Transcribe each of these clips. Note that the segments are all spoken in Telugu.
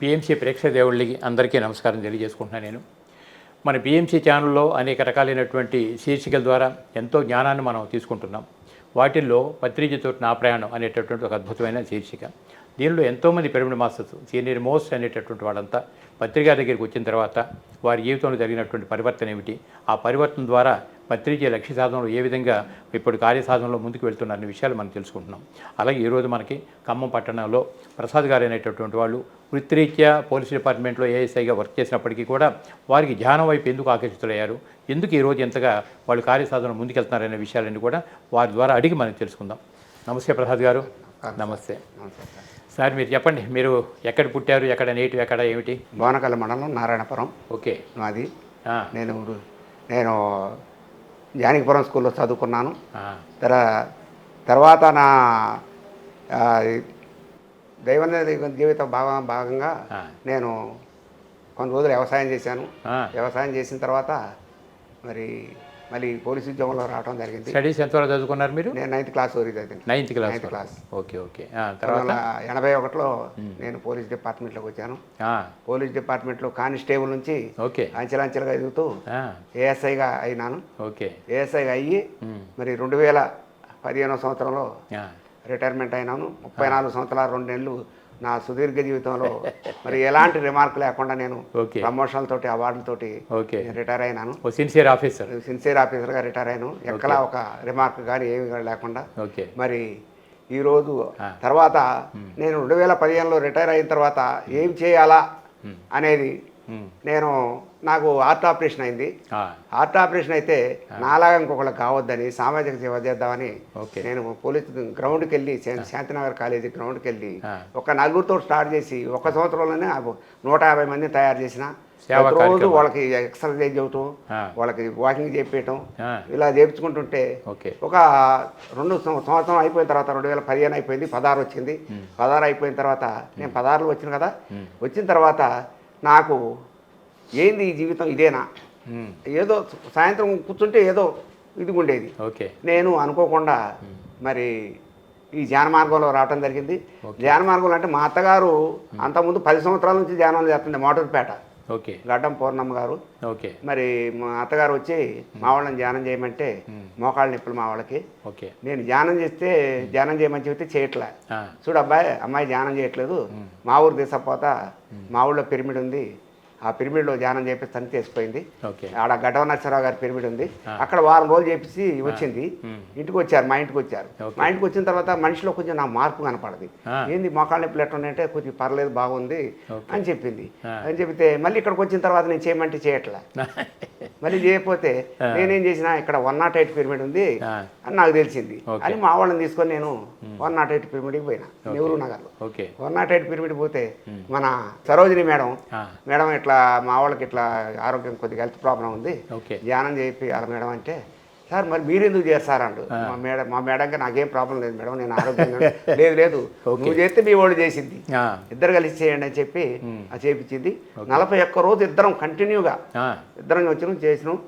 పిఎంసీ ప్రేక్షక దేవుళ్ళకి అందరికీ నమస్కారం తెలియజేసుకుంటున్నాను నేను మన పిఎంసీ ఛానల్లో అనేక రకాలైనటువంటి శీర్షికల ద్వారా ఎంతో జ్ఞానాన్ని మనం తీసుకుంటున్నాం వాటిల్లో పత్రిజతో నా ప్రయాణం అనేటటువంటి ఒక అద్భుతమైన శీర్షిక దీనిలో ఎంతోమంది పిరమిడ్ మాస్టర్స్ సీనియర్ మోస్ట్ అనేటటువంటి వాళ్ళంతా పత్రిక దగ్గరికి వచ్చిన తర్వాత వారి జీవితంలో జరిగినటువంటి పరివర్తన ఏమిటి? ఆ పరివర్తన ద్వారా పత్రిక లక్ష్య సాధనలో ఏ విధంగా ఇప్పుడు కార్యసాధనలో ముందుకు వెళ్తున్నారనే విషయాలు మనం తెలుసుకుంటున్నాం. అలాగే ఈరోజు మనకి ఖమ్మం పట్టణంలో ప్రసాద్ గారు అనేటటువంటి వాళ్ళు వృత్తిరీత్యా పోలీస్ డిపార్ట్మెంట్లో ఏఎస్ఐగా వర్క్ చేసినప్పటికీ కూడా వారికి ధ్యానం వైపు ఎందుకు ఆకర్షితులయ్యారు? ఎందుకు ఈరోజు ఎంతగా వాళ్ళు కార్యసాధన ముందుకెళ్తున్నారనే విషయాలన్నీ కూడా వారి ద్వారా అడిగి మనం తెలుసుకుందాం. నమస్తే ప్రసాద్ గారు. నమస్తే. సార్ మీరు చెప్పండి మీరు ఎక్కడ పుట్టారు ఎక్కడ నేటివ్ ఎక్కడ ఏమిటి? బోనకల్ మండలం నారాయణపురం. ఓకే. మాది. నేను నేను జానకిపురం స్కూల్లో చదువుకున్నాను. తర తర్వాత నా దైనందిన జీవిత భాగ భాగంగా. నేను కొన్ని రోజులు వ్యవసాయం చేశాను. వ్యవసాయం చేసిన తర్వాత మరి మళ్ళీ పోలీస్ ఉద్యోగంలో రావడం జరిగింది. స్టడీస్ ఎంతవరకు చదువుకున్నారు మీరు? నేను నైన్త్ క్లాస్ వరకు చదివాను. Ninth class ninth class okay okay తర్వాత? ఎనభై ఒకటిలో నేను పోలీస్ డిపార్ట్మెంట్లోకి వచ్చాను. పోలీస్ డిపార్ట్మెంట్లో కానిస్టేబుల్ నుంచి ఓకే అంచెలంచెలుగా ఎదుగుతూ ఏఎస్ఐగా అయినాను. ఓకే ఏఎస్ఐగా అయ్యి ఉమ్, మరి రెండు వేల పదిహేనో సంవత్సరంలో రిటైర్మెంట్ అయినాను. ముప్పై నాలుగు సంవత్సరాలు రెండు నెలలు నా సుదీర్ఘ జీవితంలో మరి ఎలాంటి రిమార్క్ లేకుండా నేను ఓకే ప్రమోషన్లతోటి అవార్డులతోటి రిటైర్ అయినాను. సిన్సియర్ ఆఫీసర్ సిన్సియర్ ఆఫీసర్గా రిటైర్ అయ్యాను ఎక్కడా ఒక రిమార్క్ కానీ ఏమి లేకుండా ఓకే మరి ఈరోజు. తర్వాత నేను రెండు వేల పదిహేనులో రిటైర్ అయిన తర్వాత ఏం చేయాలా ఉమ్, అనేది నేను నాకు హార్ట్ ఆపరేషన్ అయింది. హార్ట్ ఆపరేషన్ అయితే నాలాగా ఇంకొకళ్ళకి కావద్దని సామాజిక సేవ చేద్దామని ఓకే. నేను పోలీస్ గ్రౌండ్కి వెళ్ళి శాంతినగర్ కాలేజీ గ్రౌండ్కి వెళ్ళి. ఒక నలుగురితో స్టార్ట్ చేసి ఒక సంవత్సరంలోనే నూట యాభై మందిని తయారు చేసిన. రోజు. వాళ్ళకి ఎక్సర్సైజ్ చేయటం. వాళ్ళకి వాకింగ్ చేపించటం ఇలా చేపించుకుంటుంటే ఒక రెండు సంవత్సరం అయిపోయిన తర్వాత రెండు వేల పదిహేను అయిపోయింది పదహారు వచ్చింది. పదహారు అయిపోయిన తర్వాత నేను పదహారులో వచ్చిన కదా? వచ్చిన తర్వాత నాకు ఏంది ఈ జీవితం ఇదేనా? ఏదో సాయంత్రం కూర్చుంటే ఏదో ఇది ఉండేది ఓకే. నేను అనుకోకుండా మరి ఈ ధ్యాన మార్గంలో రావటం జరిగింది. ధ్యాన మార్గంలో అంటే మా అత్తగారు అంతకుముందు పది సంవత్సరాల నుంచి ధ్యానం చేస్తుంది మోటార్పేట ఓకే. గడ్డం పూర్ణమ్మ గారు. ఓకే. మరి మా అత్తగారు వచ్చి మా వాళ్ళని ధ్యానం చేయమంటే మోకాళ్ళ నొప్పులు మా వాళ్ళకి. ఓకే. నేను ధ్యానం చేస్తే ధ్యానం చేయమని చెబితే చేయట్లే. చూడు అబ్బాయి అమ్మాయి ధ్యానం చేయట్లేదు. మా ఊరు తీసుకపోతా మా ఊళ్ళో పిరమిడ్ ఉంది. ఆ పిరమిడ్లో ధ్యానం చేపిస్తాను తీసిపోయింది ఓకే. ఆడ నరసరావు గారి పిరమిడ్ ఉంది. అక్కడ వారం రోజులు చేపించి వచ్చింది. ఇంటికి వచ్చారు మా ఇంటికి వచ్చారు. మా ఇంటికి వచ్చిన తర్వాత మనిషిలో కొంచెం నా మార్పు కనపడది. ఏంది మోకాళ్ళ నొప్పులు ఎట్లా ఉన్నాయంటే కొంచెం పర్లేదు బాగుంది. అని చెప్పింది. అని చెప్తే మళ్ళీ ఇక్కడికి వచ్చిన తర్వాత నేను చేయమంటే చేయట్లే. మళ్ళీ చేయకపోతే నేనేం చేసిన ఇక్కడ వన్ నాట్ ఎయిట్ పిరమిడ్ ఉంది అని నాకు తెలిసింది. అని మా వాళ్ళని తీసుకొని నేను వన్ నాట్ ఎయిట్ పిరమిడ్కి పోయినా నెహ్రూ నగర్లో. వన్ నాట్ ఎయిట్ పిరమిడ్ పోతే మన సరోజిని మేడం మేడం ఇట్లా మా వాళ్ళకి ఇట్లా ఆరోగ్యం కొద్దిగా హెల్త్ ప్రాబ్లం ఉంది. ధ్యానం చేయాలి మేడం అంటే సార్ మరి మీరు ఎందుకు చేస్తారు అండు మా మేడం మా మేడంకి నాకేం ప్రాబ్లం లేదు మేడం నేను ఆరోగ్యంగా ఉన్నా." లేదు లేదు. నువ్వు చేస్తే మీ వాళ్ళు చేసింది ఇద్దరు కలిసి చేయండి అని చెప్పి చేపించింది నలభై ఒక్క రోజు ఇద్దరం కంటిన్యూగా ఇద్దరం వచ్చినాం చేసినాం.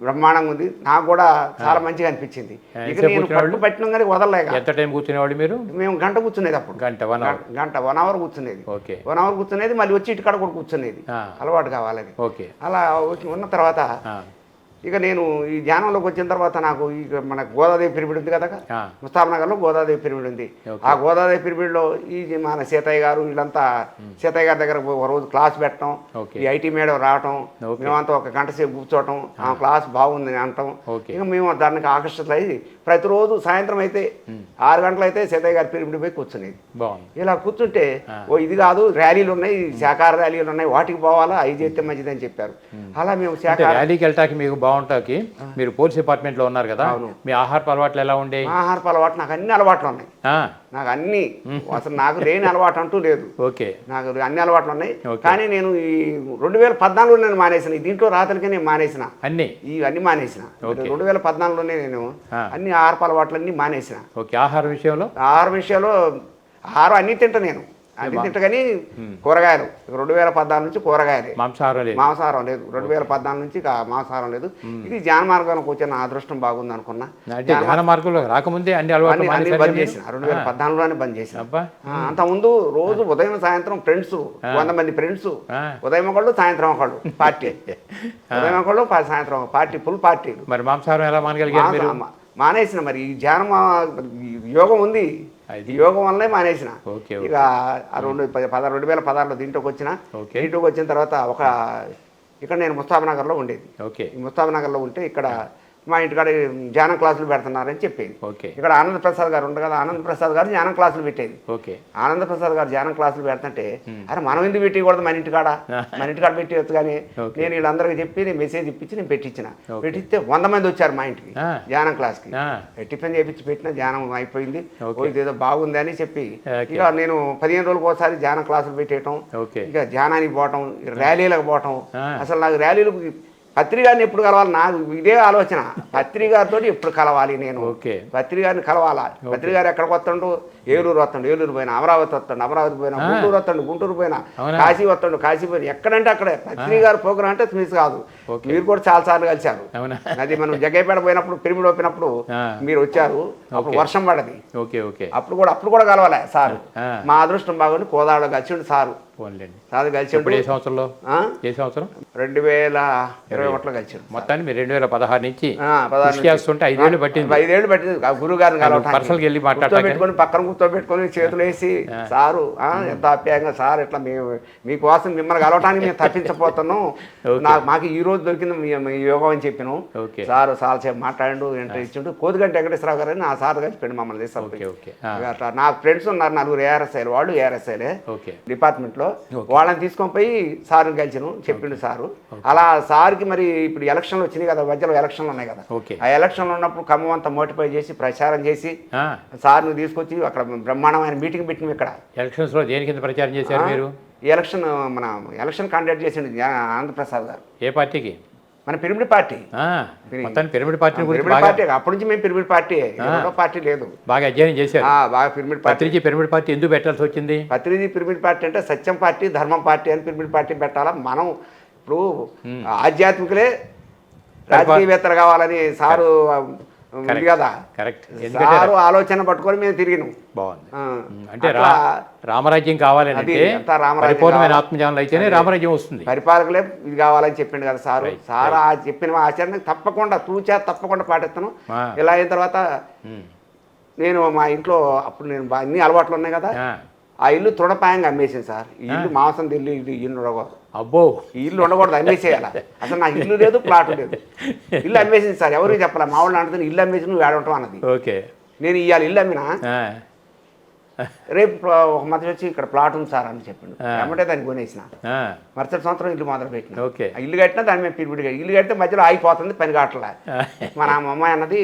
బ్రహ్మాండంగా ఉంది. నాకు కూడా చాలా మంచిగా అనిపించింది. ఇక నేను? పట్టు పెట్టినాం కానీ వదలలేక. ఎంత టైం కూర్చునేవాళ్ళు మీరు? మేము గంట కూర్చునేది అప్పుడు. గంట వన్ అవర్. గంట- వన్ అవర్ కూర్చునేది. ఓకే. వన్ అవర్ కూర్చునేది మళ్ళీ వచ్చి ఇటుకాడ కూడా కూర్చునేది. అలవాటు కావాలని ఓకే. అలా వచ్చి- ఉన్న తర్వాత ఇక నేను ఈ ధ్యానంలోకి వచ్చిన తర్వాత నాకు ఇక మన గోదాదేవి పిరమిడ్ ఉంది కదా ఆ, ముస్తాఫ్ నగర్లో గోదాదేవి పిరమిడ్ ఉంది. ఆ గోదాదేవి పిరమిడ్లో ఈ మన సీతయ్య గారు వీళ్ళంతా సీతయ్య గారి దగ్గర ఒక రోజు క్లాస్ పెట్టడం. ఈ ఐటీ మేడం రావటం. మేమంతా ఒక గంట సేపు కూర్చోవటం ఆ. క్లాస్ బాగుంది ఓకే. ఇక మేము దానికి ఆకర్షితులై ప్రతిరోజు సాయంత్రం అయితే ఆరు గంటలైతే సీతయ్య గారి పిరమిడ్ పోయి కూర్చునేది. ఇలా కూర్చుంటే. ఓ ఇది కాదు ర్యాలీలు ఉన్నాయి శాఖాహార ర్యాలీలు ఉన్నాయి వాటికి పోవాలా అవి చేస్తే మంచిదని చెప్పారు. అలా మేము అంటే శాఖాహార ర్యాలీకి వెళ్ళటానికి మీకు బాగుంటాకి మీరు పోలీస్ డిపార్ట్మెంట్లో ఉన్నారు కదా. మీ ఆహారపు అలవాట్లు ఎలా ఉండే? ఆహారపు అలవాటు నాకు అన్ని అలవాట్లు ఉన్నాయి. నాకు అన్ని. అసలు నాకు లేని అలవాటు అంటూ లేదు. ఓకే. నాకు అన్ని అలవాట్లు ఉన్నాయి. కానీ నేను ఈ రెండు వేల పద్నాలుగులో నేను మానేసిన. దీంట్లో రాతలకే నేను మానేసిన. అన్నీ? ఇవన్నీ మానేసిన. రెండు వేల పద్నాలుగులోనే నేను. అన్ని ఆహారపు అలవాట్లన్నీ మానేసిన. ఓకే. ఆహార విషయంలో? ఆహార విషయంలో ఆహారం అన్నీ తింటా నేను. అన్ని తింటా కానీ కూరగాయలు. రెండు వేల పద్నాలుగు నుంచి కూరగాయలే. మాంసాహారం లేదు. మాంసాహారం లేదు. రెండు వేల పద్నాలుగు నుంచి మాంసాహారం లేదు. ఇది జ్ఞాన మార్గానికి వచ్చే నా అదృష్టం బాగుంది అనుకున్నా. ధ్యాన మార్గంలో రాకముందే అన్ని అన్ని బంద్? చేసిన. రెండు వేల పద్నాలుగులోనే బంద్ చేసిన. అంత ముందు రోజు ఉదయం సాయంత్రం ఫ్రెండ్స్ వంద మంది ఫ్రెండ్స్. ఉదయం ఒకళ్ళు సాయంత్రం ఒకళ్ళు పార్టీ. ఉదయం ఒకళ్ళు సాయంత్రం పార్టీ ఫుల్ పార్టీలు. మరి మాంసాహారం ఎలా మానగలిగారు మానేసిన- మరి ఈ ధ్యానం యోగం ఉంది. అది. యోగం వల్లనే మానేసిన. ఇక ఆ రెండు పద రెండు వేల పదహారులో దీంట్లోకి వచ్చిన ఓకే. దీంట్లోకి వచ్చిన తర్వాత ఒక ఇక్కడ నేను ముస్తాబనగర్లో ఉండేది. ముస్తాబనగర్లో ఉంటే ఇక్కడ మా ఇంటికాడ ధ్యానం క్లాసులు పెడుతున్నారని చెప్పేది. ఓకే. ఇక్కడ ఆనంద్ ప్రసాద్ గారు ఉండదు కదా ఆనంద్ ప్రసాద్ గారు ధ్యానం క్లాసులు పెట్టేది. ఓకే. ఆనంద ప్రసాద్ గారు ధ్యానం క్లాసులు పెడుతుంటే అరే మనం ఎందుకు పెట్టకూడదు మన ఇంటికాడ? మన ఇంటికాడ పెట్టవచ్చు కానీ. నేను వీళ్ళందరికీ చెప్పి నేను మెసేజ్ ఇప్పించి నేను పెట్టించిన. పెట్టిస్తే వంద మంది వచ్చారు మా ఇంటికి. ధ్యానం క్లాస్కి. టిఫిన్ చేపించి పెట్టిన ధ్యానం అయిపోయింది. ఇదేదో బాగుంది అని చెప్పి. ఇక నేను పదిహేను రోజులకు ఒకసారి ధ్యానం క్లాసులు పెట్టేయటం. ఇక ధ్యానానికి పోవటం ర్యాలీలకు పోవటం. అసలు నాకు ర్యాలీలకు పత్రి గారిని ఎప్పుడు కలవాలి? నాకు ఇదే ఆలోచన. పత్రి గారితో ఎప్పుడు కలవాలి నేను? ఓకే. పత్రి గారిని కలవాలా? పత్రి గారు ఎక్కడికి వస్తుండు ఏలూరు వస్తుండు ఏలూరు పోయినా అమరావతి వస్తుండు అమరావతి పోయినా. గుంటూరు వస్తుండు గుంటూరు పోయినా? కాశీ వస్తుండు కాశీ పోయినా. ఎక్కడంటే అక్కడే. పత్రి గారు ప్రోగ్రాం అంటే మిస్ కాదు. మీరు కూడా చాలా సార్లు కలిశారు. అది మనం జగ్గైపేట పోయినప్పుడు పిరిమిడి ఓపినప్పుడు. మీరు వచ్చారు. అప్పుడు. వర్షం పడది. Okay okay. అప్పుడు కూడా అప్పుడు కూడా కలవాలే సారు. మా అదృష్టం బాగుండి కోదాడలో కలిసిండు సారు. సార్ కలిసిండు. ఏ సంవత్సరంలో? ఆ? ఏ సంవత్సరం? రెండు వేల ఇరవై ఒకటిలో కలిసిండు మొత్తాన్ని మీరు రెండు వేల పదహారు నుంచి చేస్తుంటే ఐదేళ్ళు పట్టింది. ఐదేళ్ళు పట్టింది. గురువు గారిని కలవటానికి. పర్సనల్కి వెళ్ళి మాట్లాడటానికి? కూర్చోబెట్టుకొని పక్కన కూర్చోబెట్టుకొని చేతులు వేసి సారు ఆ, ఎంత ఆప్యాయంగా సార్ ఇట్లా మేము మీకోసం మిమ్మల్ని కలవటానికి మేము తప్పించపోతున్నాం ఓకే. నాకు మాకు ఈ రోజు దొరికింది మీ మీ యోగం అని చెప్పాను. ఓకే. సారు చాలాసేపు మాట్లాడిండు ఎంటర్ ఇచ్చిండు. కోదిగంట వెంకటేశ్వరరావు గారు ఆ సార్ కలిసిపోయింది మమ్మల్ని అట్లా నా ఫ్రెండ్స్ ఉన్నారు నలుగురు ఏఆర్ఎస్ఐలు వాళ్ళు ఏఆర్ఎస్ఐలే డిపార్ట్మెంట్లో. వాళ్ళని తీసుకొని పోయి సార్ని కలిసాను చెప్పిండు సారు. అలా సార్కి మరి ఇప్పుడు ఎలక్షన్లు వచ్చినాయి కదా మధ్యలో ఎలక్షన్లు ఉన్నాయి కదా. ఓకే ఆ ఎలక్షన్లు ఉన్నప్పుడు ఖమ్మం అంతా మోటిఫై చేసి ప్రచారం చేసి ఆ, సార్ని తీసుకొచ్చి అక్కడ బ్రహ్మాండమైన మీటింగ్ పెట్టినాం ఇక్కడ. ఎలక్షన్స్లో దేని కింద ప్రచారం చేశారు మీరు? ఎలక్షన్ మన ఎలక్షన్ కండక్ట్ చేసిండు ఆనందప్రసాద్ గారు. ఏ పార్టీకి? మన పిరిమిడి పార్టీ. మొత్తాన్ని పిరమిడ్ పార్టీ పిరిమిడి పార్టీ అప్పటి నుంచి మేము పిరిమిడి పార్టీ. పార్టీ లేదు. బాగా అధ్యయనం చేశారు. బాగా పిరిమిడి పత్రిజీ పిరమిడ్ పార్టీ ఎందుకు పెట్టాల్సి వచ్చింది? పత్రిజీ పిరమిడ్ పార్టీ అంటే సత్యం పార్టీ ధర్మం పార్టీ అని పిరమిడ్ పార్టీ పెట్టాలా? మనం ఇప్పుడు ఆధ్యాత్మికులే రాజకీయవేత్తలు కావాలని సారు ఉంది కదా. కరెక్ట్ సారు ఆలోచన పట్టుకొని మేము తిరిగినాం. బాగుంది. అంటే రామరాజ్యం అంటే పరిపూర్ణమైన కావాలి. ఆత్మజ్ఞానం అయితేనే రామరాజ్యం వస్తుంది. పరిపాలకులే ఇది కావాలని చెప్పిండు కదా సారు. సారు ఆ చెప్పిన ఆచరణ తప్పకుండా తూచా తప్పకుండా పాటిస్తాను. ఇలా అయిన తర్వాత. నేను మా ఇంట్లో అప్పుడు నేను అన్ని అలవాట్లు ఉన్నాయి కదా. ఆ, ఇల్లు తృణపాయంగా అమ్మేసింది సార్. ఈ ఇల్లు మాంసం ఇల్లు ఇల్లు ఇల్లు ఉండకూడదు. అబ్బో. ఈ ఇల్లు ఉండకూడదు అమ్మేసేయాల. అసలు నాకు ఇల్లు లేదు ప్లాట్ లేదు. ఇల్లు అమ్మేసింది సార్. ఎవరికి చెప్పాలి? మా వాళ్ళు అంటుంది ఇల్లు అమ్మేసి నువ్వు ఏడంటాం అన్నది. ఓకే. నేను ఇవాళ ఇల్లు అమ్మినా రేపు ఒక మధ్య వచ్చి ఇక్కడ ప్లాట్ ఉంది సార్ అని చెప్పిండు. ఏమంటే దాన్ని కొనేసిన. మరుసటి సంవత్సరం ఇల్లు మొదలు పెట్టిన. ఓకే. ఇల్లు కట్టినా దాని మీద పిరిమిడి కట్టి ఇల్లు కడితే మధ్యలో ఆగిపోతుంది పని కావట్లే. మన అమ్మాయి అన్నది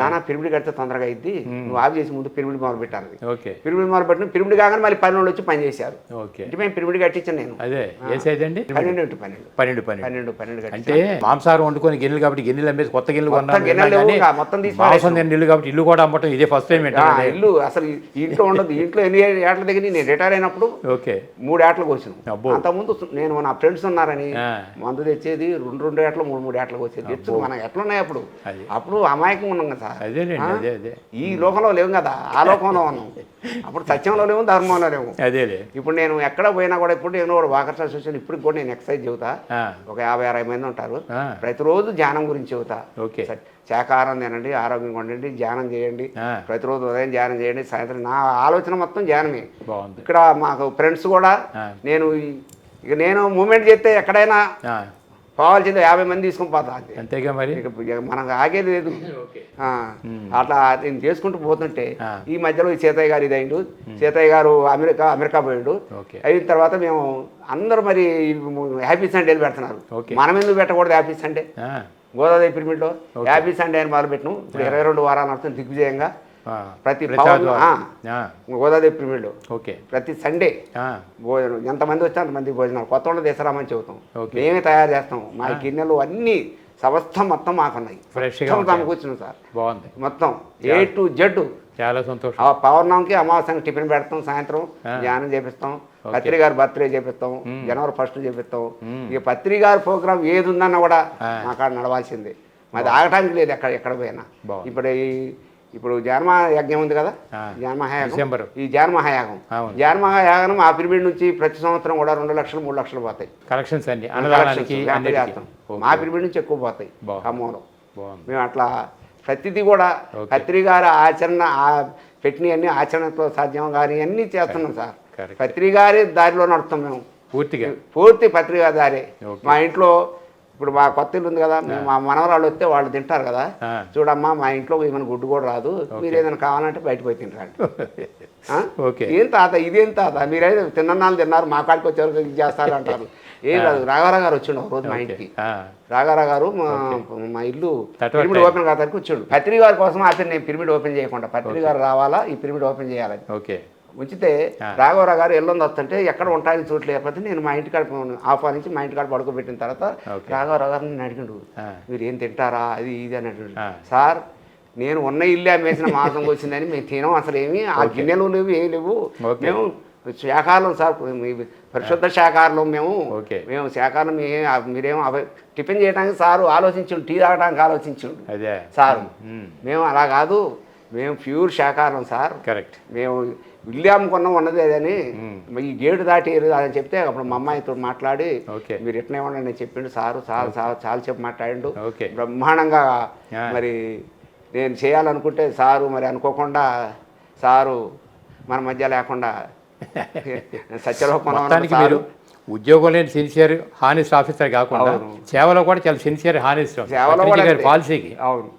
నాన్న పిరిమిడి కడితే తొందరగా అయింది నువ్వు ఆఫ్ చేసి ముందు పిరిమిడి మొదలు పెట్టాలి. ఓకే. పిరిమిడి మొదలు పెట్టిన పిరిమిడి కాగానే మళ్ళీ పని వాళ్ళు వచ్చి పని చేశారు. ఓకే. అంటే మేము పిరిమిడి కట్టించాను నేను. అదే. ఏ సైజ్ అండి? పన్నెండు ఇంటూ పన్నెండు. పన్నెండు పన్నెండు. పన్నెండు పన్నెండు అంటే మాంసాహారం వండుకొని గిన్నెలు కాబట్టి గిన్నెలు అమ్మేసి కొత్త గిన్నెలు కొన్నాను. మొత్తం తీసి మాంసం పారేసాం. తిన్న ఇల్లు కాబట్టి ఇల్లు కూడా అమ్మటం ఇదే ఫస్ట్ టైం ఇల్లు అసలు ఇంట్లో ఉండదు ఇంట్లో ఎన్ని ఏట్ల దగ్గర నేను రిటైర్ అయినప్పుడు ఓకే. మూడు ఏట్లకు వచ్చిన. అంతకుముందు నేను నా ఫ్రెండ్స్ ఉన్నారని. మందు తెచ్చేది రెండు రెండు ఏట్లు మూడు మూడు ఏట్లకు వచ్చేది. తెచ్చు మనం ఎట్లున్నాయి అప్పుడు. అప్పుడు అమాయకంగా ఉన్నాం కదా. సార్ ఈ లోకంలో లేవు కదా. ఆ లోకంలో ఉన్నాం. అప్పుడు సత్యంలో లేవు ధర్మంలో లేవు ఇప్పుడు నేను ఎక్కడ పోయినా కూడా ఇప్పుడు నేను కూడా వాకర్ అసోసియేషన్ ఇప్పుడు కూడా నేను ఎక్సర్సైజ్ చెబుతా. ఒక యాభై అరవై మంది ఉంటారు. ప్రతిరోజు ధ్యానం గురించి చెబుతా. ఓకే. శాకాహారం తినండి ఆరోగ్యంగా ఉండండి ధ్యానం చేయండి. ప్రతిరోజు ఉదయం ధ్యానం చేయండి సాయంత్రం నా ఆలోచన మొత్తం ధ్యానమే. బాగుంది. ఇక్కడ మాకు ఫ్రెండ్స్ కూడా. నేను ఈ- ఇక నేను మూమెంట్ చేస్తే ఎక్కడైనా పోవాల్సిందే యాభై మంది తీసుకొని పోతా అంతే. అంతేగా మరి? మనకు ఆగేది లేదు. ఓకే. ఆ, అట్లా నేను చేసుకుంటూ పోతుంటే. ఈ మధ్యలో సీతయ్య గారు ఇదైండు. సీతయ్య గారు అమెరికా అమెరికా పోయిండు. ఓకే. అయిన తర్వాత మేము అందరూ మరి హ్యాపీ సండేలు పెడుతున్నారు. ఓకే. మనం ఎందుకు పెట్టకూడదు హ్యాపీ సండే? ఆ, గోదావరి పిరమిడ్లో. హ్యాపీ సండే అని మొదలుపెట్టినాం. ఇప్పుడు ఇరవై రెండు వారాలు నడుస్తుంది దిగ్విజయంగా. ప్రతి గోదావరి పిరమిడ్లో. ఓకే. ప్రతి సండే భోజనం ఎంతమంది వస్తే అంతమంది భోజనాలు. కొత్త వాళ్ళు తీసుకురామని చెబుతాం. మేమే తయారు చేస్తాం. మా గిన్నెలు అన్ని సంస్థ మొత్తం మాకున్నాయి. ఫ్రెష్గా. సమకూర్చున్నాం సార్. బాగుంది. మొత్తం. ఏ టు జెడ్ చాలా సంతోషం. ఆ పౌర్ణమికి అమావాస్యకి టిఫిన్ పెడతాం సాయంత్రం. ధ్యానం చేపిస్తాం. పత్రి గారి బర్త్డే చేపిస్తాం జనవరి ఫస్ట్ చేపిస్తాం ఇక పత్రి గారి ప్రోగ్రామ్ ఏది ఉందన్నా కూడా. మా కాడ నడవాల్సిందే మాది ఆగటానికి లేదు ఎక్కడ ఎక్కడ పోయినా. ఇప్పుడు ఈ ఇప్పుడు జానమా యజ్ఞం ఉంది కదా. జానమహాయాగం. ఈ జానమహాయాగం. జానమహాయాగం ఆ పిరిమిడ్ నుంచి ప్రతి సంవత్సరం కూడా రెండు లక్షలు మూడు లక్షలు పోతాయి కలెక్షన్స్. ఓకే. మా పిరిమిడ్ నుంచి ఎక్కువ పోతాయి. ఖమ్మంలో మేము అట్లా ప్రతిదీ కూడా ఓకే. పత్రి గారి ఆచరణ పెట్టినవన్నీ ఆచరణతో సాధ్యం కానీ అన్నీ చేస్తున్నాం సార్ కరెక్ట్. పత్రి గారి దారిలో నడుస్తాం మేము. పూర్తిగా? పూర్తి పత్రి గారి దారే. మా ఇంట్లో ఇప్పుడు మా కొత్త ఇల్లు ఉంది కదా మేము మా మనవరాళ్ళు వస్తే వాళ్ళు తింటారు కదా. చూడమ్మా మా ఇంట్లో ఏమైనా గుడ్డు కూడా రాదు. మీరు ఏదైనా కావాలంటే బయటకు పోయి తింటారండి ఆ? ఓకే. ఏం తాత ఇదేం తాత? మీరైతే తిన్ననాలు తిన్నారు మా కాడికి వచ్చేవరకు ఇది చేస్తారు అంటారు. ఏం కాదు రాఘవరావు గారు వచ్చిండు ఒక రోజు మా ఇంటికి. రాఘారావు గారు మా మా ఇల్లు. పిరమిడ్ ఓపెన్ కాదానికి వచ్చాడు. పత్రి గారి కోసం అతను నేను పిరమిడ్ ఓపెన్ చేయకుండా పత్రి గారు రావాలా ఈ పిరమిడ్ ఓపెన్ చేయాలని. ఓకే. ఉంచితే. రాఘవరావు గారు ఎల్లుంది వస్తుంటే ఎక్కడ ఉంటాయని చోటు లేకపోతే నేను మా ఇంటికాడ ఆహ్వానించి మా ఇంటికాడ పడుకోబెట్టిన తర్వాత. రాఘవరావు గారు నన్ను అడిగిండు. మీరు ఏం తింటారా అది ఇది అని అడిగాడు ఆ. సార్ నేను ఉన్న ఇల్లే అమ్మేసిన మాసం వచ్చిందని మేము తినం అసలు ఏమి ఆ గిన్నెలు లేవు ఏం లేవు. మేము శాఖాహారం సార్ పరిశుద్ధ శాఖాహారం మేము. మేము శాఖాహారం మీ- మీరేమో అవ- టిఫిన్ చేయడానికి సారు ఆలోచించండు టీ తాగడానికి ఆలోచించండు అదే సార్. మేము అలా కాదు మేము ప్యూర్ శాఖాహారం సార్ కరెక్ట్ మేము ఇల్లు అమ్ముకున్నాం ఉన్నది అదని ఈ గేటు దాటి అని చెప్తే అప్పుడు మా అమ్మాయితో మాట్లాడి ఓకే. మీరు ఎట్లా ఇవ్వండి అని చెప్పిండు సారు చాలా చాలా చాలా చెప్పి మాట్లాడిండు. బ్రహ్మాండంగా. మరి నేను చేయాలనుకుంటే సారు మరి అనుకోకుండా సారు మన మధ్య లేకుండా సత్యలోకంలో ఉద్యోగం లేని సిన్సియర్ హానెస్ట్ ఆఫీసర్ కాకుండా. సేవలో కూడా చాలా సిన్సియర్ హానెస్ట్ సేవలో కూడా. పాలసీకి. అవును.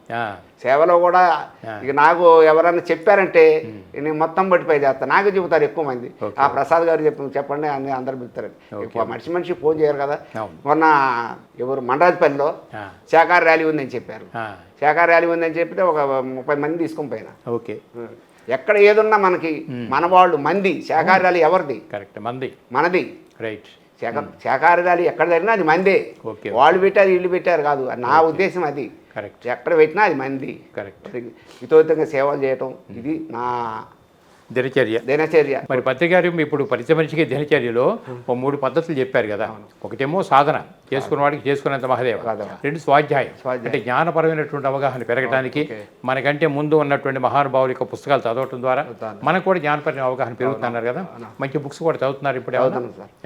సేవలో కూడా. ఇక నాకు ఎవరన్నా చెప్పారంటే నేను మొత్తం పట్టిపోయి చేస్తాను నాకు చెబుతారు ఎక్కువ మంది. ఆ ప్రసాద్ గారు చెప్పి చెప్పండి అని అందరు పిలుస్తారు. ఎక్కువ మనిషి మనిషి ఫోన్ చేయరు కదా. మొన్న ఎవరు మండరాజపల్లిలో శాఖార ర్యాలీ ఉందని చెప్పారు. శాఖార ర్యాలీ ఉందని చెప్తే ఒక ముప్పై మంది తీసుకొని పోయినా. ఓకే. ఎక్కడ ఏదున్నా మనకి మన వాళ్ళు మంది శాఖార ర్యాలీ ఎవరిది? కరెక్ట్. మంది. మనది. రైట్ శాఖ శాఖార ర్యాలీ ఎక్కడ జరిగినా అది మందే. ఓకే. వాళ్ళు పెట్టారు ఇల్లు పెట్టారు కాదు. నా ఉద్దేశం అది. కరెక్ట్ ఎక్కడ పెట్టినా అది మంది. కరెక్ట్ హితోహితంగా సేవలు చేయటం ఇది నా దినచర్య. దినచర్య. మరి పత్రికారు ఇప్పుడు పరిచయ మనిషికి దినచర్యలో ఓ మూడు పద్ధతులు చెప్పారు కదా. ఒకటేమో సాధన చేసుకున్న వాడికి చేసుకున్నంత మహదేవ. రెండు స్వాధ్యాయం. అంటే జ్ఞానపరమైనటువంటి అవగాహన పెరగడానికి మనకంటే ముందు ఉన్నటువంటి మహానుభావుల యొక్క పుస్తకాలు చదవటం ద్వారా. మనకు కూడా జ్ఞానపరమైన అవగాహన పెరుగుతున్నారు కదా. మంచి బుక్స్ కూడా చదువుతున్నారు ఇప్పుడు?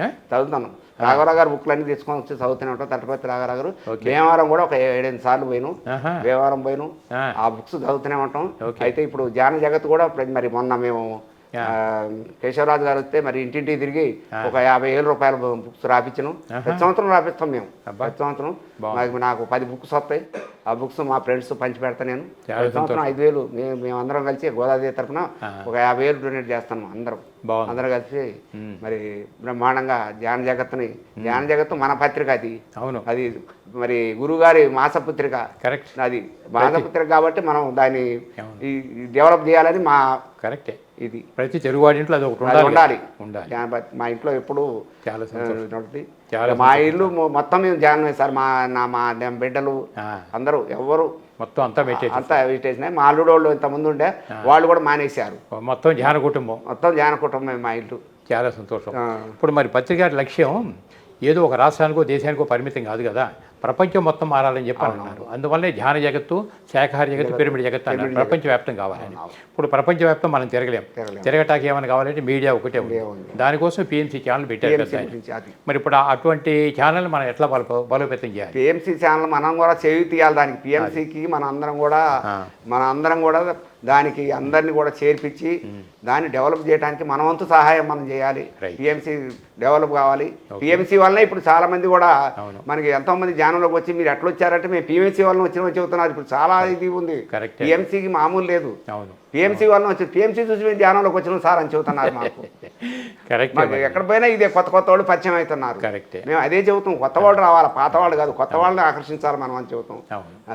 చదువుతాను. రాఘవరావు గారు బుక్లు అన్ని తీసుకొని వచ్చి చదువుతూనే ఉంటాం తటపతి రాఘవరావు గారు. భీమవరం కూడా ఒక ఏడెనిమిది సార్లు పోయిను. భీమవరం పోయిను ఆ. బుక్స్ చదువుతూనే ఉంటాం. అయితే ఇప్పుడు జాన జగత్ కూడా మరి మొన్న మేము కేశవరాజు గారు వస్తే మరి ఇంటింటికి తిరిగి ఒక యాభై వేల రూపాయల బుక్స్ రాపించను ప్రతి సంవత్సరం రాపిస్తాం మేము. ప్రతి సంవత్సరం. మాకు నాకు పది బుక్స్ వస్తాయి. ఆ బుక్స్ మా ఫ్రెండ్స్ పంచి పెడతా నేను ప్రతి సంవత్సరం ఐదు వేలు. మేము మేము అందరం కలిసి గోదావరి తరఫున. ఒక యాభై వేలు డొనేట్ చేస్తాను అందరం. అందరం కలిసి. మరి బ్రహ్మాండంగా ధ్యాన జగత్తుని ధ్యాన జగత్తు మన పత్రిక అది. అవును. అది మరి గురుగారి మాసపత్రిక. కరెక్ట్. అది మాసపత్రిక కాబట్టి మనం దాన్ని డెవలప్ చేయాలని మా కరెక్టే. ఇది ప్రతి తెలుగువాడి ఇంట్లో అది ఒకటి ఉండాలి. ఉండాలి. ధ్యాన మా ఇంట్లో ఎప్పుడు చాలా. చాలా మా ఇల్లు మొత్తం మేము ధ్యానమే సార్. మా నా మా బిడ్డలు అందరూ ఎవరు మొత్తం అంతా మెట్టేసి అంతా వెజిటేషన్ మా అల్లుడు వాళ్ళు ఇంతమంది ఉండే వాళ్ళు కూడా మానేశారు. మొత్తం ధ్యాన కుటుంబం. మొత్తం ధ్యాన కుటుంబమే మా ఇల్లు. చాలా సంతోషం. ఇప్పుడు మరి పత్రిక లక్ష్యం ఏదో ఒక రాష్ట్రానికో దేశానికో పరిమితం కాదు కదా. ప్రపంచం మొత్తం మారాలని చెప్పి అన్నారు. అందువల్లే ధ్యాన జగత్తు శాఖాహార జగత్తు పిరమిడ్ జగత్తు అన్నారు. ప్రపంచవ్యాప్తం కావాలని ఇప్పుడు ప్రపంచవ్యాప్తం మనం తిరగలేం. తిరగటానికి ఏమైనా కావాలంటే మీడియా ఒకటే ఉంది. దానికోసం పిఎంసీ ఛానల్ పెట్టారు మరి ఇప్పుడు అటువంటి ఛానల్ మనం ఎట్లా బల బలోపేతం చేయాలి? పిఎంసీ ఛానల్ మనం కూడా చేయి తీయాలి దానికి. పిఎంసీకి మన అందరం కూడా మన అందరం కూడా దానికి అందరిని కూడా చేర్పించి దాన్ని డెవలప్ చేయడానికి మన వంతు సహాయం మనం చేయాలి. పిఎంసీ డెవలప్ కావాలి. పిఎంసీ వల్లనే ఇప్పుడు చాలా మంది కూడా. మనకి ఎంతో మంది ధ్యానంలోకి వచ్చి మీరు ఎట్లా వచ్చారంటే మేము పిఎంసీ వల్ల వచ్చిన చెబుతున్నారు. ఇప్పుడు చాలా ఇది ఉంది. పిఎంసీకి మామూలు లేదు. అవును. పిఎంసీ వల్ల వచ్చి పిఎంసీ చూసి మేము ధ్యానంలోకి వచ్చిన సార్ అని చెబుతున్నారు మాకు. కరెక్ట్ మాకు ఎక్కడ పోయినా ఇదే కొత్త కొత్త వాళ్ళు పరిచయం అవుతున్నారు. కరెక్టే మేము అదే చెబుతాం కొత్త వాళ్ళు రావాలి పాత వాళ్ళు కాదు కొత్త వాళ్ళని ఆకర్షించాలి మనం అని చెబుతాం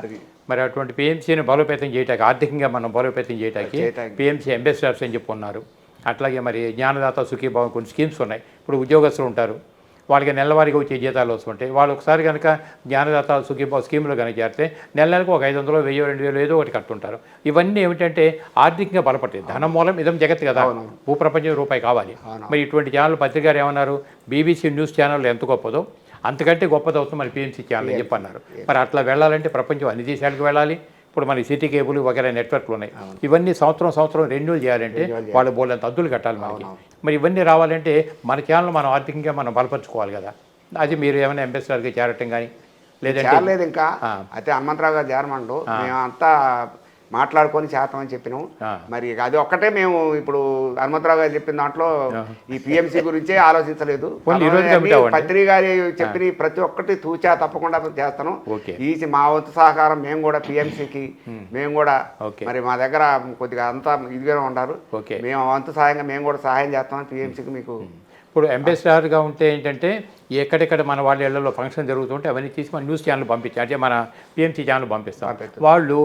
అది. మరి అటువంటి పిఎంసీని బలోపేతం చేయటానికి ఆర్థికంగా మనం బలోపేతం చేయటానికి చేయటానికి. పిఎంసీ అంబాసిడర్స్ అని చెప్పి ఉన్నారు అట్లాగే మరి జ్ఞానదాత సుఖీభావం కొన్ని స్కీమ్స్ ఉన్నాయి. ఇప్పుడు ఉద్యోగస్తులు ఉంటారు. వాళ్ళకి నెలవారీగా వచ్చే జీతాలు వస్తుంటాయి. వాళ్ళు ఒకసారి కనుక జ్ఞానదాత సుఖీభావ స్కీమ్లో కనుక చేరితే నెల నెలకు ఒక ఐదు వందలు వెయ్యి రెండు వేలు ఏదో ఒకటి కట్టుంటారు. ఇవన్నీ ఏమిటంటే ఆర్థికంగా బలపడతాయి. ధనం మూలం ఇదం జగత్ కదా. భూప్రపంచం రూపాయి కావాలి. మరి ఇటువంటి ఛానల్ పత్రిక గారు ఏమన్నారు? బీబీసీ న్యూస్ ఛానల్ ఎంత గొప్పదో. అంతకంటే గొప్పది అవుతుంది మన పిఎంసీ ఛానల్ అని చెప్పి అన్నారు మరి అట్లా వెళ్ళాలంటే ప్రపంచం అన్ని దేశాలకు వెళ్ళాలి. ఇప్పుడు మన సిటీ కేబుల్ వగేరా నెట్వర్క్లు ఉన్నాయి ఇవన్నీ సంవత్సరం సంవత్సరం రెన్యూల్ చేయాలంటే వాళ్ళు బోళ్ళంత అద్దులు కట్టాలి మనకి. మరి ఇవన్నీ రావాలంటే మన ఛానల్ మనం ఆర్థికంగా మనం బలపరచుకోవాలి కదా. అది మీరు ఏమైనా అంబేసిడర్గా చేరటం కానీ లేదంటే చేరలేదు ఇంకా. అయితే హనుమంతరావు గారు చేరమండు. మేమంతా మాట్లాడుకొని చేస్తామని చెప్పినాం ఆ. మరి అది ఒక్కటే మేము ఇప్పుడు హనుమంతరావు గారు చెప్పిన దాంట్లో ఈ పిఎంసి గురించే ఆలోచించలేదు. పత్రి గారి చెప్పిన ప్రతి ఒక్కటి తూచా తప్పకుండా చేస్తాను. ఈ మా వంతు సహకారం మేము కూడా పిఎంసికి మేము కూడా. మరి మా దగ్గర కొద్దిగా అంతా ఇదిగానే ఉన్నారు. మేము వంతు సహాయంగా మేము కూడా సహాయం చేస్తాం పిఎంసికి మీకు ఇప్పుడు అంబాసిడర్గా ఉంటే ఏంటంటే ఎక్కడెక్కడ మన వాళ్ళ ఇళ్ళలో ఫంక్షన్ జరుగుతుంటే అవన్నీ తీసి మన న్యూస్ ఛానల్ పంపించాలి అంటే మన పిఎంసీ ఛానల్ పంపిస్తాం. వాళ్ళు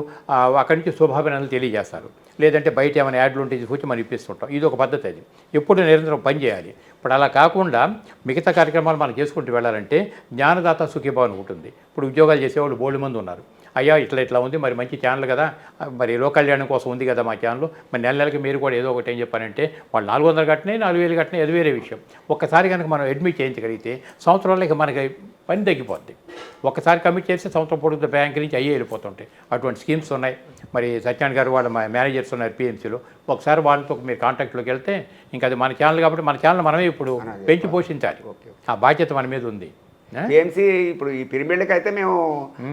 అక్కడి నుంచి శుభాభినందనలు తెలియజేస్తారు. లేదంటే బయట ఏమైనా యాడ్లు ఉంటే తీసుకొచ్చి మనం ఇప్పిస్తుంటాం. ఇది ఒక పద్ధతి అది. ఎప్పుడు నిరంతరం పని చేయాలి. ఇప్పుడు అలా కాకుండా మిగతా కార్యక్రమాలు మనం చేసుకుంటూ వెళ్ళాలంటే జ్ఞానదాత సుఖీభావన ఉంటుంది ఇప్పుడు ఉద్యోగాలు చేసేవాళ్ళు బోల్డ్ మంది ఉన్నారు. అయ్యా ఇట్లా ఇట్లా ఉంది మరి మంచి ఛానల్ కదా. మరి లోక్ కళ్యాణం కోసం ఉంది కదా మా ఛానల్ మరి నెల నెలకి మీరు కూడా ఏదో ఒకటి ఏం చెప్పారంటే వాళ్ళు నాలుగు వందలు కట్టినాయి నాలుగు వేలు కట్టినాయి అది వేరే విషయం. ఒక్కసారి కనుక మనం అడ్మిట్ చేయించగలిగితే సంవత్సరాలు ఇక మనకి పని తగ్గిపోద్ది. ఒక్కసారి కమిట్ చేస్తే సంవత్సరం పొడుగుతో బ్యాంక్ నుంచి అయ్యే వెళ్ళిపోతుంటాయి. అటువంటి స్కీమ్స్ ఉన్నాయి. మరి సత్యాన్ గారు వాళ్ళ మా మేనేజర్స్ ఉన్నారు పిఎంసీలో ఒకసారి వాళ్ళతో మీరు కాంటాక్ట్లోకి వెళ్తే ఇంకా అది మన ఛానల్ కాబట్టి మన ఛానల్ మనమే ఇప్పుడు పెంచి పోషించాలి. ఆ బాధ్యత మన మీద ఉంది. ఆ? పిఎంసి ఇప్పుడు ఈ పిరిమిళ్ళకి అయితే మేము.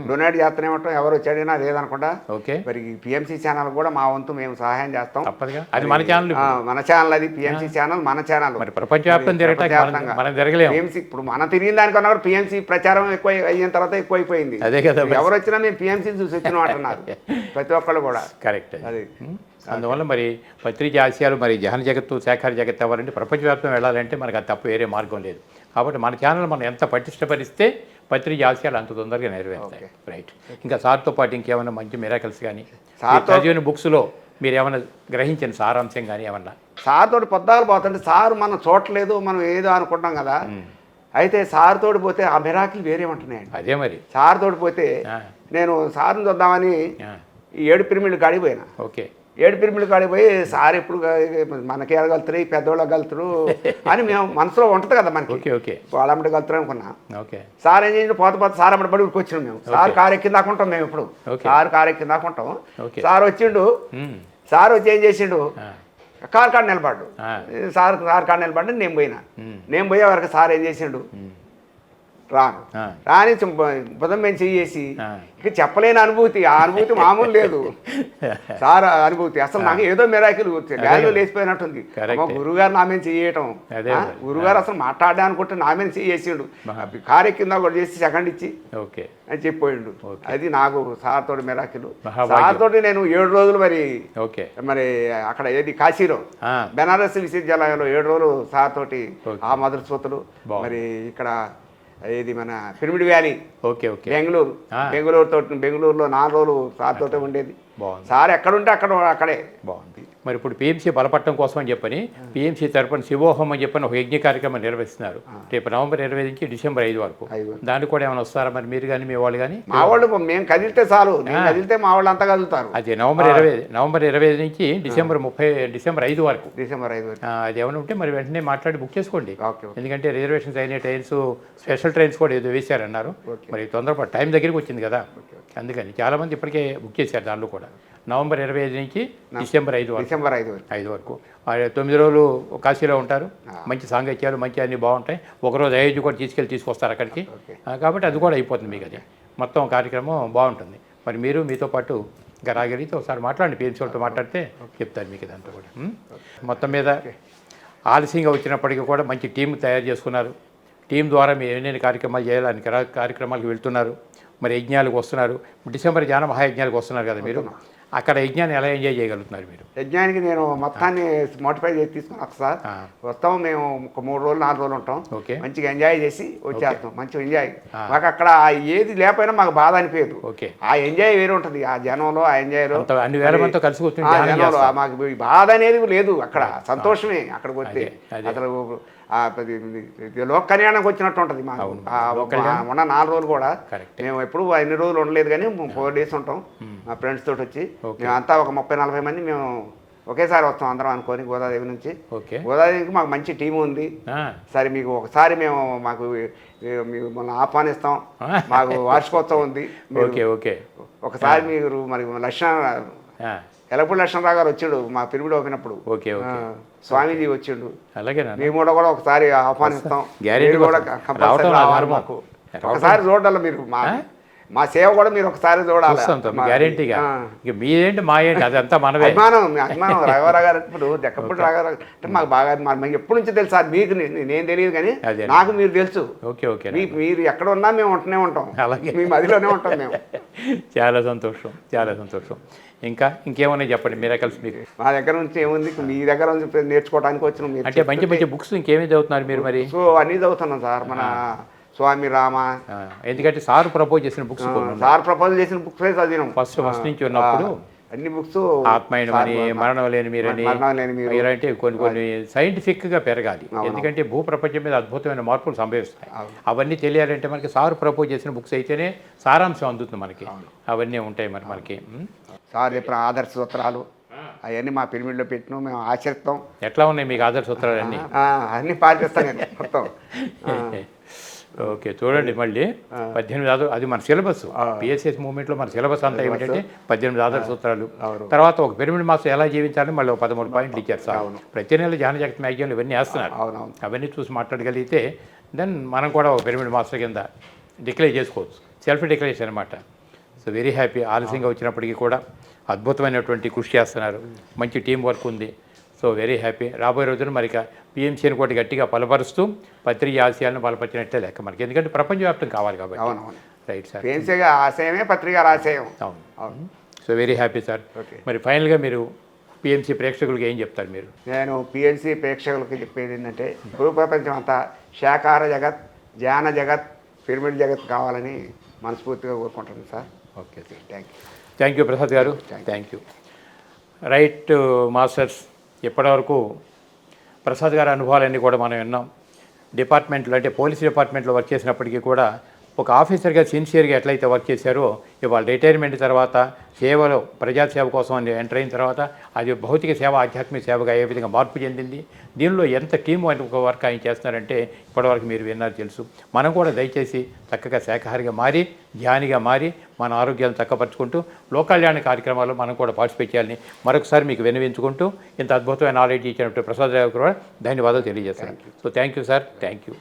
డొనేట్ చేస్తూనే ఉంటాం. ఎవరు వచ్చాడినా లేదనకుండా ఓకే. మరి పిఎంసి ఛానల్ కూడా మా వంతు మేము సహాయం చేస్తాం. తప్పదుగా. అది మన ఛానల్ మన ఛానల్ అది పిఎంసి ఛానల్ మన ఛానల్. మరి ప్రపంచవ్యాప్తం తిరగటానికి మనం- మనం తిరగలేము. పిఎంసి ఇప్పుడు మనం తిరిగిన దానికన్నా కూడా పిఎంసి ప్రచారం ఎక్కువ అయిన తర్వాత ఎక్కువైపోయింది. అదే కదా. ఎవరు వచ్చినా మేము పిఎంసి చూసి వచ్చినాం అంటున్నారు ప్రతి ఒక్కళ్ళు కూడా. కరెక్ట్. అది. అందువల్ల మరి పత్రిక ఆశయాలు మరి జహన్ జగత్తు శాఖార జగత్తు అవ్వాలంటే ప్రపంచవ్యాప్తం వెళ్ళాలంటే మనకు అది తప్ప వేరే మార్గం లేదు. కాబట్టి మన ఛానల్ మనం ఎంత పటిష్టపరిస్తే పత్రిక ఆశయాలు అంత తొందరగా నెరవేరుతాయి. రైట్ ఇంకా సార్తో పాటు ఇంకేమైనా మంచి మిరాకల్స్ కానీ చదివిన బుక్స్లో మీరు ఏమైనా గ్రహించిన సారాంశం కానీ ఏమన్నా? సార్ తోటి పొద్దాలు పోతుంటే సార్ మనం చూడట్లేదు మనం ఏదో అనుకుంటాం కదా. అయితే సార్ తోటి పోతే ఆ మిరాకిల్ వేరే ఉంటున్నాయండి అదే మరి. సార్ తోటి పోతే నేను సార్ని చూద్దామని ఏడు పిరమిడ్ కాడికి పోయినా. ఓకే. ఏడు పిరమిడ్ కాడికి పోయి సార్ ఎప్పుడు మనకి ఎడగలుగుతారు పెద్దవాళ్ళకి గలుతురు అని మేము మనసులో ఉంటుంది కదా మనకి. Okay okay. గలుతురు అనుకున్నా. ఓకే. సార్ ఏం చేయండి పోత పోత సార్ అమ్మటి బడి వచ్చినాం మేము. సార్ కారు ఎక్కిన దాకా ఉంటాం మేము ఇప్పుడు. సార్ కారు ఎక్కిన దాకా ఉంటాం. సార్ వచ్చిండు. సార్ వచ్చి ఏం చేసిండు? కారు కాడ నిలబడ్డు. సార్ కారు కాడ నిలబడి నేను పోయినా. నేను పోయే వరకు సార్ ఏం చేసిండు? రాను. రాని బుధం మేము చెయ్యేసి? ఆ. ఇక చెప్పలేని అనుభూతి ఆ అనుభూతి మామూలు లేదు. సార్ అనుభూతి. అసలు నాకు ఏదో మెరాకిల్ గాలిలో లేచిపోయినట్టుంది. గురుగారు నా మీద చెయ్యటం. అదే ఆ, మరి. గురుగారు అసలు మాట్లాడా అనుకుంటే నా మీద చెయ్యేసిండు. కారు కింద కూడా చేసి సెకండ్ ఇచ్చి ఓకే. అని చెప్పిపోయిండు. అది నాకు సార్ తోటి మెరాకిల్. మహాభాగ్యం. సార్ తోటి నేను ఏడు రోజులు మరి ఓకే. మరి అక్కడ ఏది? కాశీలో. బెనారస్ విశ్వవిద్యాలయంలో ఏడు రోజులు సార్ తోటి. ఆ మధుర సూతులు. మరి ఇక్కడ ఇది మన pyramid valley. Okay okay. Bengaluru. ఆ. బెంగళూరు తోటి బెంగళూరులో నాలుగు రోజులు సార్ తోటే ఉండేది. బాగుంది. సార్ ఎక్కడుంటే అక్కడ అక్కడే. బాగుంది. మరి ఇప్పుడు పిఎంసీ బలపట్టం కోసం అని చెప్పని పిఎంసీ తరపున శివోహం అని చెప్పని ఒక యజ్ఞ కార్యక్రమం నిర్వహిస్తున్నారు. రేపు నవంబర్ ఇరవై నుంచి డిసెంబర్ ఐదు వరకు. దానికి కూడా ఏమైనా వస్తారా మరి మీరు కానీ మీ వాళ్ళు కానీ మా వాళ్ళు మేము కదిలితే చాలు. నేను కదిలితే మా వాళ్ళు అంతా కదులుతారు. అది నవంబర్ ఇరవై నవంబర్ ఇరవై ఐదు నుంచి డిసెంబర్ ముప్పై డిసెంబర్ ఐదు వరకు. డిసెంబర్ ఐదు అది ఏమైనా ఉంటే మరి వెంటనే మాట్లాడి బుక్ చేసుకోండి. ఎందుకంటే రిజర్వేషన్స్ అయిన ట్రైన్స్ స్పెషల్ ట్రైన్స్ కూడా ఏదో వేశారన్నారు. మరి తొందరపడి టైం దగ్గరికి వచ్చింది కదా. అందుకని చాలామంది ఇప్పటికే బుక్ చేశారు దానిలో కూడా. నవంబర్ ఇరవై ఐదు నుంచి డిసెంబర్ ఐదు వరకు. డిసెంబర్ ఐదు వరకు. ఐదు వరకు. తొమ్మిది రోజులు కాశీలో ఉంటారు. మంచి సాంగత్యాలు మంచి అన్నీ బాగుంటాయి. ఒకరోజు అయోధ్య కూడా తీసుకెళ్ళి తీసుకొస్తారు అక్కడికి. కాబట్టి అది కూడా అయిపోతుంది మీకు అది. మొత్తం కార్యక్రమం బాగుంటుంది. మరి మీరు మీతో పాటు ఇంకా రాగలిగితే ఒకసారి మాట్లాడండి. వాళ్ళతో మాట్లాడితే చెప్తారు మీకు ఇదంతా కూడా? మొత్తం మీద ఆలస్యంగా వచ్చినప్పటికీ కూడా మంచి టీం తయారు చేసుకున్నారు. టీం ద్వారా మీరు ఎన్నెన్ని కార్యక్రమాలు చేయాలని కార్యక్రమాలకు వెళ్తున్నారు. మరి యజ్ఞాలకు వస్తున్నారు. డిసెంబర్ జ్ఞాన మహాయజ్ఞాలకు వస్తున్నారు కదా మీరు. అక్కడ యజ్ఞాన్ని ఎలా ఎంజాయ్ చేయగలుగుతున్నారు మీరు? యజ్ఞానికి నేను మొత్తాన్ని మోటిఫై చేసి తీసుకుని వస్తా సార్ ఆ. వస్తాం మేము ఒక మూడు రోజులు నాలుగు రోజులు ఉంటాం. ఓకే. మంచిగా ఎంజాయ్ చేసి వచ్చేస్తాం. మంచిగా ఎంజాయ్. మాకు అక్కడ ఏది లేకపోయినా మాకు బాధ అనిపించదు. ఓకే. ఆ ఎంజాయ్ వేరే ఉంటుంది. ఆ జనంలో ఆ ఎంజాయ్ అంత అన్ని కలిసి. మాకు బాధ అనేది లేదు అక్కడ. సంతోషమే అక్కడికి వస్తే. అసలు లోక కళ్యాణానికి వచ్చినట్టు ఉంటుంది కళ్యాణం. ఉన్న నాలుగు రోజులు కూడా. మేము ఎప్పుడు అన్ని రోజులు ఉండలేదు కానీ ఫోర్ డేస్ ఉంటాం. మా ఫ్రెండ్స్ తోటి వచ్చి. మేమంతా ఒక ముప్పై నలభై మంది మేము ఒకేసారి వస్తాం అందరం అనుకొని గోదాదేవి నుంచి. ఓకే గోదాదేవికి మాకు మంచి టీం ఉంది. ఆ, సరే మీకు ఒకసారి మేము మాకు ఏ- మేము మనం ఆహ్వానిస్తాం. ఆ. మాకు వార్షికోత్సవం ఉంది. మీరు ఓకే ఓకే ఒకసారి మీరు మరి లక్ష్మణ ఆ, ఎలపూడి లక్ష్మణరావు గారు వచ్చాడు మా పిరిమిడి ఓపినప్పుడు ఓకే స్వామీజీ వచ్చిండు. అలాగేనా? మేము కూడా కూడా ఒకసారి ఆహ్వానిస్తాం. మీరు కూడా. కంపల్సరీ. మాకు. ఒకసారి చూడాలి మీరు మా మా సేవ కూడా మీరు ఒకసారి చూడాలి. గ్యారెంటీగా. ఇక మీదేంటి మా ఏంటి అదంతా మనవే. అభిమానం అభిమానం. రాఘవరావు గారు ఇప్పుడు దెక్కపూడి రాఘవరావు అంటే మాకు బాగా మాకు ఎప్పటి నుంచి తెలుసు సార్ మీకు నేను తెలియదు కానీ. నాకు మీరు తెలుసు. Okay okay. మీరు ఎక్కడ ఉన్నా మేము ఉంటూనే ఉంటాం. అలాగే. మీ మదిలోనే ఉంటాం మేము. చాలా సంతోషం చాలా సంతోషం. ఇంకా ఇంకేమన్నా చెప్పండి? మీరే కలిసి మీకు మా దగ్గర నుంచి ఏముంది? మీ దగ్గర నుంచి నేర్చుకోవడానికి వచ్చిన మీరు అంటే మంచి మంచి బుక్స్ ఇంకేమీ చదువుతున్నారు మీరు మరి? సో అన్నీ చదువుతున్నాం సార్. మన స్వామి రామ. ఎందుకంటే సార్ ప్రపోజ్ చేసిన బుక్స్. సార్ ప్రపోజల్ చేసిన బుక్స్ చదివినాం. ఫస్ట్ ఫస్ట్ నుంచి ఉన్నప్పుడు అన్ని బుక్స్ ఆత్మాయనమని మరణం లేని మీరని మరణం లేని మీరు. ఇలాంటి కొన్ని కొన్ని సైంటిఫిక్గా పెరగాలి. ఎందుకంటే భూ ప్రపంచం మీద అద్భుతమైన మార్పులు సంభవిస్తాయి. అవన్నీ తెలియాలంటే మనకి సార్ ప్రపోజ్ చేసిన బుక్స్ అయితేనే సారాంశం అందుతుంది మనకి. అవన్నీ ఉంటాయి మరి మనకి? సార్ చెప్పిన ఆదర్శ సూత్రాలు అవన్నీ మా పిరమిడ్లో పెట్టినాం మేము ఆచరిస్తాం ఎట్లా ఉన్నాయి మీకు ఆదర్శ సూత్రాలన్నీ ఆ, అన్ని పాటిస్తాం మొత్తం. ఓకే చూడండి మళ్ళీ. పద్దెనిమిది ఆధార్ అది మన సిలబస్. పిఎస్ఎస్ మూవ్మెంట్లో మన సిలబస్ అంతా ఏమిటంటే పద్దెనిమిది ఆధార సూత్రాలు. తర్వాత ఒక పిరమిడ్ మాసం ఎలా జీవించాలని మళ్ళీ ఒక పదమూడు పాయింట్లు ఇచ్చారు సార్. ప్రతి నెల జగత్ మ్యాగజైన్లు ఇవన్నీ వేస్తున్నారు. అవన్నీ చూసి మాట్లాడగలిగితే దెన్ మనం కూడా ఒక పిరమిడ్ మాస్టర్ కింద డిక్లేర్ చేసుకోవచ్చు. సెల్ఫ్ డిక్లరేషన్ అనమాట సో వెరీ హ్యాపీ. ఆలస్యంగా వచ్చినప్పటికీ కూడా అద్భుతమైనటువంటి కృషి చేస్తున్నారు. మంచి టీం వర్క్ ఉంది. So very happy. రాబోయే రోజున మరి పిఎంసీని కూడా గట్టిగా బలపరుస్తూ పత్రిక ఆశయాలను బలపరిచినట్టే లెక్క మనకి. ఎందుకంటే ప్రపంచవ్యాప్తం కావాలి కాబట్టి. అవునవును రైట్ సార్ ఆశయమే పత్రిక రాసేయం అవును. అవును. So very happy sir okay. మరి ఫైనల్గా మీరు పిఎంసీ ప్రేక్షకులకు ఏం చెప్తారు మీరు? నేను పిఎన్సి ప్రేక్షకులకి చెప్పేది ఏంటంటే భూ ప్రపంచం అంతా శాకార జగత్ ధ్యాన జగత్ పిరమిడ్ జగత్ కావాలని మనస్ఫూర్తిగా కోరుకుంటున్నాను sir okay sir thank you thank you Prasad గారు. థ్యాంక్ యూ రైట్ మాస్టర్స్ ఇప్పటివరకు ప్రసాద్ గారి అనుభవాలన్నీ కూడా మనం విన్నాం. డిపార్ట్మెంట్లో అంటే పోలీస్ డిపార్ట్మెంట్లో వర్క్ చేసినప్పటికీ కూడా ఒక ఆఫీసర్గా సిన్సియర్గా ఎట్లయితే వర్క్ చేశారో ఇవాళ రిటైర్మెంట్ తర్వాత సేవలో ప్రజాసేవ కోసం అని ఎంటర్ అయిన తర్వాత అది భౌతిక సేవ ఆధ్యాత్మిక సేవగా ఏ విధంగా మార్పు చెందింది? దీనిలో ఎంత టీం ఒక వర్క్ ఆయన చేస్తున్నారంటే ఇప్పటివరకు మీరు విన్నారు తెలుసు. మనం కూడా దయచేసి చక్కగా శాఖాహారిగా మారి ధ్యానిగా మారి మన ఆరోగ్యాన్ని చక్కపరుచుకుంటూ లోకల్యాణ కార్యక్రమాల్లో మనం కూడా పార్టిసిపేట్ చేయాలని మరొకసారి మీకు వినవించుకుంటూ ఇంత అద్భుతమైన నాలెడ్జ్ ఇచ్చినట్టు ప్రసాద్ రావు కూడా ధన్యవాదాలు తెలియజేస్తాను so thank you sir thank you